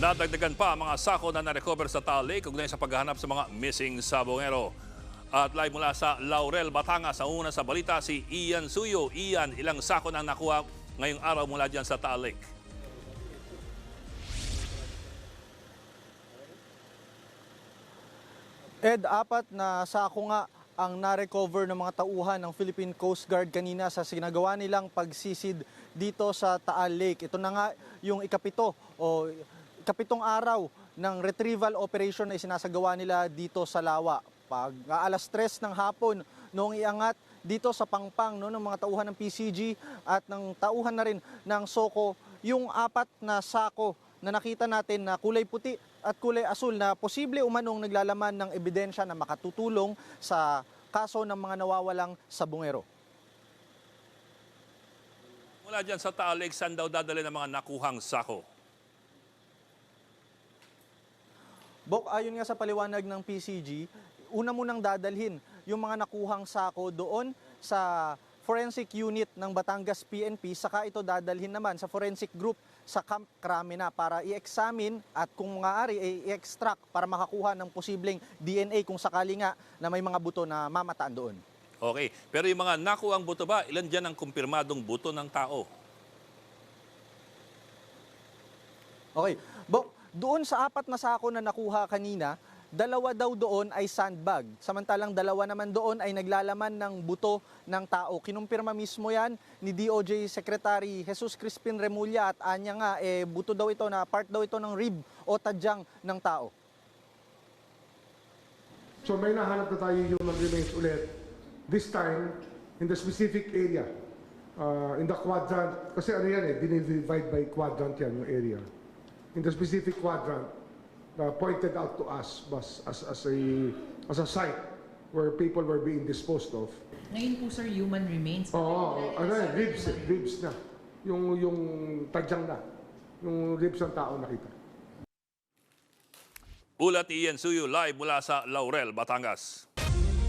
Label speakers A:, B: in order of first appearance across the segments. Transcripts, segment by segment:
A: Nadagdagan pa ang mga sako na na-recover sa Taal Lake ugnay sa paghahanap sa mga missing sabongero. At live mula sa Laurel, Batangas, ang una sa balita si Ian Suyo. Ian, ilang sako na nakuha ngayong araw mula dyan sa Taal Lake?
B: Ed, apat na sako nga ang na-recover ng mga tauhan ng Philippine Coast Guard kanina sa sinagawa nilang pagsisid dito sa Taal Lake. Ito na nga yung ikapito o ikapitong araw ng retrieval operation na isinasagawa nila dito sa Lawa. Pag alas 3 ng hapon noong iangat dito sa Pangpang no, ng mga tauhan ng PCG at ng tauhan na rin ng Soko yung apat na sako na nakita natin na kulay puti at kulay asul na posible umanong naglalaman ng ebidensya na makatutulong sa kaso ng mga nawawalang sabungero.
A: Mula dyan sa Taal Lake, daw dadali ng mga nakuhang sako?
B: Bok, ayon nga sa paliwanag ng PCG, una munang dadalhin yung mga nakuhang sako doon sa forensic unit ng Batangas PNP, saka ito dadalhin naman sa forensic group sa Camp Cramina para i-examine at kung maaari ay i-extract para makakuha ng posibleng DNA kung sakali nga na may mga buto na mamataan doon.
A: Okay, pero yung mga nakuhang buto ba, ilan dyan ang kumpirmadong buto ng tao?
B: Okay. Bok, doon sa apat na sako na nakuha kanina, dalawa daw doon ay sandbag. Samantalang dalawa naman doon ay naglalaman ng buto ng tao. Kinumpirma mismo yan ni DOJ Secretary Jesus Crispin Remulla at anya nga, eh, buto daw ito na part daw ito ng rib o tadyang ng tao.
C: So may nahanap na tayo human remains ulit. This time, in the specific area. Uh, in the quadrant, kasi ano yan eh, dinivide by quadrant yan yung area. In the specific quadrant, uh, pointed out to us was as, as, a, as a site where people were being disposed of.
D: Ngayon po sir, human remains.
C: Oo, ano yan, ribs, eh, ribs na. Yung, yung tadyang na. Yung ribs ng tao nakita.
A: Ulat ni Ian Suyo live mula sa Laurel, Batangas.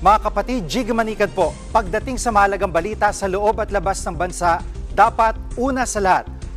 E: Mga kapatid, Jig Manikad po, pagdating sa mahalagang balita sa loob at labas ng bansa, dapat una sa lahat,